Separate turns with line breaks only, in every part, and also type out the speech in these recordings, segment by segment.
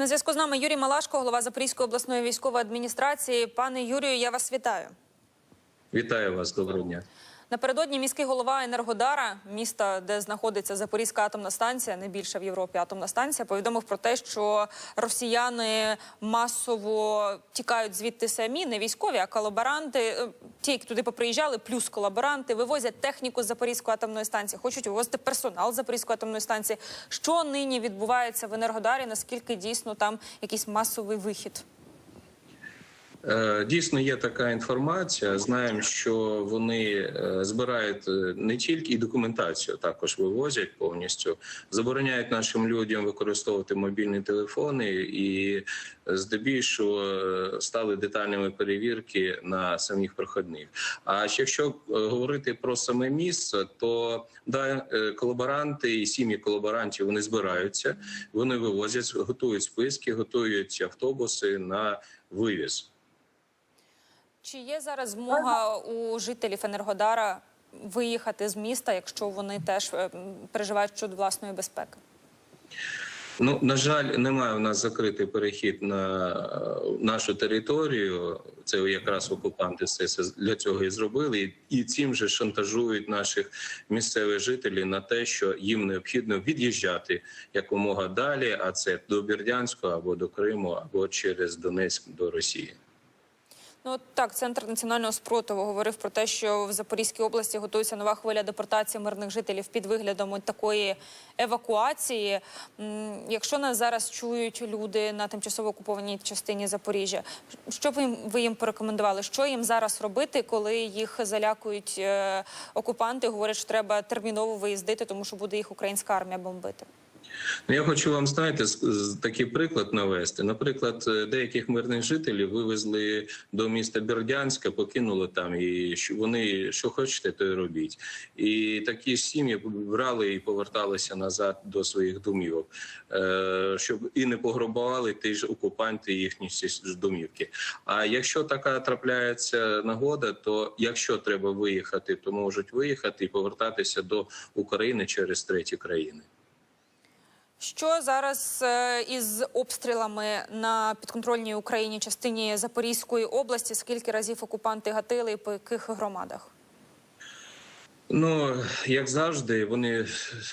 На зв'язку з нами Юрій Малашко, голова Запорізької обласної військової адміністрації. Пане Юрію, я вас вітаю.
Вітаю вас, доброго дня.
Напередодні міський голова Енергодара, міста, де знаходиться Запорізька атомна станція, найбільша в Європі атомна станція, повідомив про те, що росіяни масово тікають звідти самі, не військові, а колаборанти. Е, Ті, які туди поприїжджали, плюс колаборанти, вивозять техніку з Запорізької атомної станції, хочуть вивозити персонал з Запорізької атомної станції. Що нині відбувається в Енергодарі? Наскільки дійсно там якийсь масовий вихід?
Е, Дійсно, є така інформація. Знаємо, що вони е, збирають е, не тільки і документацію, також вивозять повністю, забороняють нашим людям використовувати мобільні телефони і здебільшого стали детальними перевірки на самих проходних. А якщо говорити про саме місце, то да, колаборанти і сім'ї колаборантів вони збираються, вони вивозять, готують списки, готують автобуси на вивіз.
Чи є зараз змога у жителів Енергодара виїхати з міста, якщо вони теж е, переживають щодо власної безпеки?
Ну на жаль, немає у нас закритий перехід на е, нашу територію. Це якраз окупанти все це для цього і зробили, і цим же шантажують наших місцевих жителів на те, що їм необхідно від'їжджати якомога далі, а це до Бердянського або до Криму, або через Донецьк до Росії.
Ну так, центр національного спротиву говорив про те, що в Запорізькій області готується нова хвиля депортації мирних жителів під виглядом такої евакуації. Якщо нас зараз чують люди на тимчасово окупованій частині Запоріжжя, що б ви їм порекомендували? Що їм зараз робити, коли їх залякують е, окупанти? Говорять, що треба терміново виїздити, тому що буде їх українська армія бомбити.
Ну, я хочу вам знаєте, такий приклад навести. Наприклад, е, деяких мирних жителів вивезли до міста Бердянська, покинули там, і вони що хочете, то й робіть. І такі сім'ї брали і поверталися назад до своїх домівок, е, щоб і не пограбували ті ж окупанти їхні домівки. А якщо така трапляється нагода, то якщо треба виїхати, то можуть виїхати і повертатися до України через треті країни.
Що зараз е, із обстрілами на підконтрольній Україні частині Запорізької області? Скільки разів окупанти гатили і по яких громадах?
Ну як завжди, вони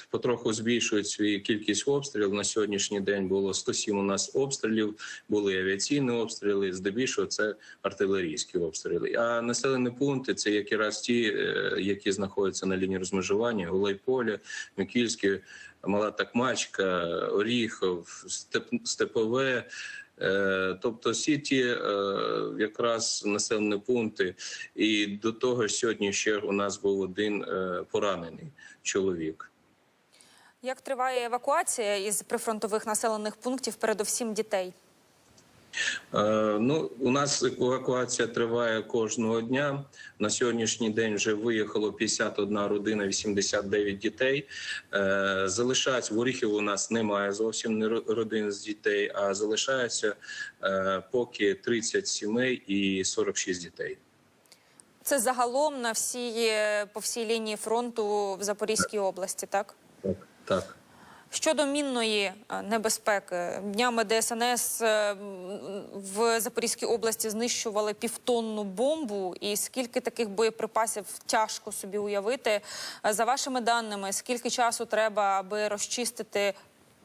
потроху збільшують свою кількість обстрілів. На сьогоднішній день було 107 у нас обстрілів, були авіаційні обстріли. Здебільшого це артилерійські обстріли. А населені пункти це якраз ті, е, які знаходяться на лінії розмежування: Гулайполе, Микільське, Мала Такмачка, Оріхов, Степ- Степове. Е, Тобто всі ті е, якраз населені пункти, і до того сьогодні ще у нас був один е, поранений чоловік.
Як триває евакуація із прифронтових населених пунктів, передовсім дітей?
Е, Ну, у нас евакуація триває кожного дня. На сьогоднішній день вже виїхало 51 родина, 89 дітей. Е, Залишається в У нас немає зовсім не родин з дітей, а залишається е, поки 30 сімей і 46 дітей.
Це загалом на всій е, по всій лінії фронту в Запорізькій області, так?
Так, так.
Щодо мінної е, небезпеки, днями ДСНС е, в Запорізькій області знищували півтонну бомбу. І скільки таких боєприпасів тяжко собі уявити? Е, За вашими даними, скільки часу треба, аби розчистити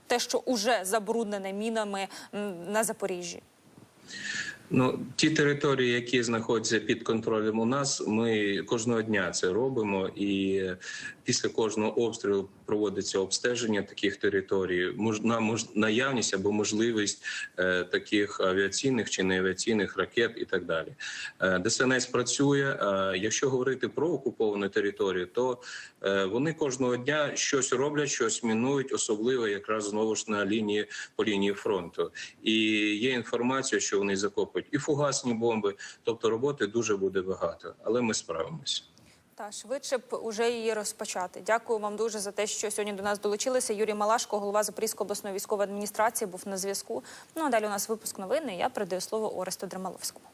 те, що уже забруднене мінами на Запоріжжі?
Ну, ті території, які знаходяться під контролем у нас, ми кожного дня це робимо, і після кожного обстрілу проводиться обстеження таких територій, на мож, наявність або можливість е, таких авіаційних чи неавіаційних ракет і так далі. Е, ДСНС працює. Е, якщо говорити про окуповану територію, то е, вони кожного дня щось роблять, щось мінують, особливо якраз знову ж на лінії по лінії фронту. І є інформація, що вони закопують і фугасні бомби. Тобто роботи дуже буде багато, але ми справимося.
Та швидше б уже її розпочати. Дякую вам дуже за те, що сьогодні до нас долучилися. Юрій Малашко, голова Запорізької обласної військової адміністрації, був на зв'язку. Ну а далі у нас випуск новини. Я передаю слово Оресту Дремаловському.